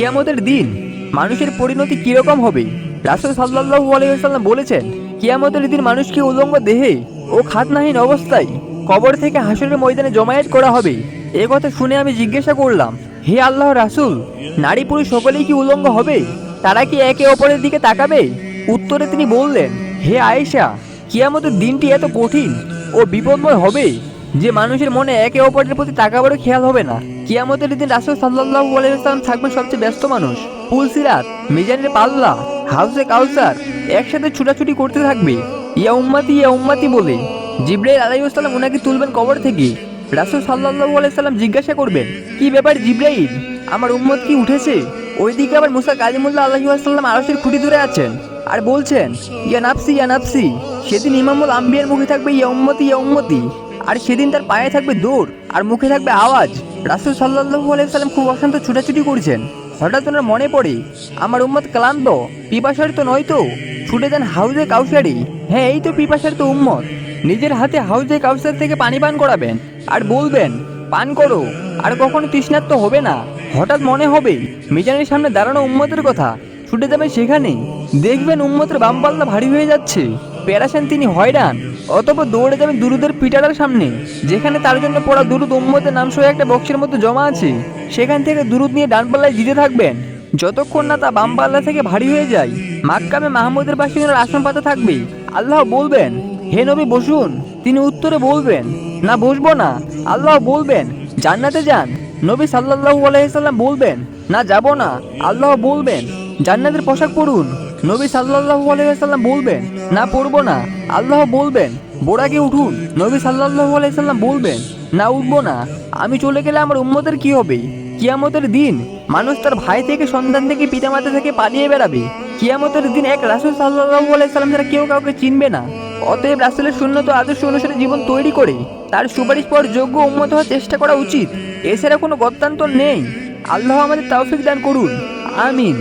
কিয়ামতের দিন মানুষের পরিণতি কীরকম হবে? রাসুল সাল্লাহু আলাইসাল্লাম বলেছেন, কিয়ামতের দিন মানুষকে উলঙ্গ দেহে ও খাতনাহীন অবস্থায় কবর থেকে হাসরের ময়দানে জমায়েত করা হবে। এ কথা শুনে আমি জিজ্ঞাসা করলাম, হে আল্লাহ রাসুল, নারী পুরুষ সকলেই কি উলঙ্গ হবে? তারা কি একে অপরের দিকে তাকাবে? উত্তরে তিনি বললেন, হে আয়েশা, কিয়ামতের দিনটি এত কঠিন ও বিপদময় হবে। যে মানুষের মনে একে অপরের প্রতি তাকাবারও খেয়াল হবে না। কিয়ামতের দিন রাসুল সাল্লাহ আলাইসাল্লাম থাকবেন সবচেয়ে ব্যস্ত মানুষ। ফুলসিরাত মিজানের পাল্লা হাউসে কাউসার একসাথে ছুটাছুটি করতে থাকবে। ইয়া উম্মাতি ইয়া উম্মাতি বলে জিব্রাইল আলাইসাল্লাম ওনাকে তুলবেন কবর থেকে। রাসুল সাল্লাহ আলাইসাল্লাম জিজ্ঞাসা করবেন, কি ব্যাপার জিব্রাইল? আমার উম্মত কি উঠেছে? ওইদিকে আবার মুসা কালিমুল্লাহ আল্লাহাল্লাম আরসের খুঁটি ধরে আছেন আর বলছেন, ইয়া নাফসি ইয়া নাফসি। সেদিন ইমামুল আম্বিয়ার মুখে থাকবে, ইয়া উম্মতি ইয়া উম্মতি। আর সেদিন তার পায়ে থাকবে দৌড় আর মুখে থাকবে আওয়াজ। রাসুল সাল্লাহু আলাইসাল্লাম খুব অশান্ত ছুটাছুটি করছেন। হঠাৎ ওনার মনে পড়ে, আমার উম্মত ক্লান্ত, পিপাসার তো নয় তো? ছুটে যান হাউজে কাউসারি। হ্যাঁ এই তো পিপাসার তো উম্মত। নিজের হাতে হাউজে কাউসার থেকে পানি পান করাবেন আর বলবেন, পান করো, আর কখনো তৃষ্ণার্ত হবে না। হঠাৎ মনে হবে, মিজানের সামনে দাঁড়ানো উম্মতের কথা, ছুটে যাবেন সেখানে? দেখবেন উম্মতের বাম পাল্লা ভারী হয়ে যাচ্ছে। প্যারাসেন তিনি হয়রান। অতপর দৌড়ে যাবেন দুরুদের পিটারার সামনে, যেখানে তার জন্য পড়া দুরুদ উম্মতের নাম সহ একটা বক্সের মধ্যে জমা আছে। সেখান থেকে দুরুদ নিয়ে ডান পাল্লায় দিতে থাকবেন। যতক্ষণ না তা বাম পাল্লা থেকে ভারী হয়ে যায় মাক্কামে মাহমুদের পাশে ওনার আসন পাতা থাকবে। আল্লাহ বলবেন, হে নবী, বসুন। তিনি উত্তরে বলবেন, না, বসবো না। আল্লাহ বলবেন, জান্নাতে যান। নবী সাল্লাল্লাহু আলাইসাল্লাম বলবেন, না, যাব না। আল্লাহ বলবেন, জান্নাতের পোশাক পরুন। নবী সাল্লাল্লাহু আলাইসাল্লাম বলবেন, না পরবো না। আল্লাহ বলবেন, বোরাকে উঠুন। নবী সাল্লাল্লাহু আলাইসাল্লাম বলবেন, না, উঠবো না। আমি চলে গেলে আমার উম্মতের কি হবে? কিয়ামতের দিন মানুষ তার ভাই থেকে, সন্তান থেকে, পিতামাতা থেকে পালিয়ে বেড়াবে। কিয়ামতের দিন এক রাসুল সাল্লাহু আলাইসাল্লাম ছাড়া কেউ কাউকে চিনবে না, অতএব রাসুলের শূন্যত আদর্শ অনুসারে জীবন তৈরি করে তার সুপারিশ পর যোগ্য উন্মত হওয়ার চেষ্টা করা উচিত। এছাড়া কোনো গত্যান্তর নেই। আল্লাহ আমাদের তৌফিক দান করুন। আমিন।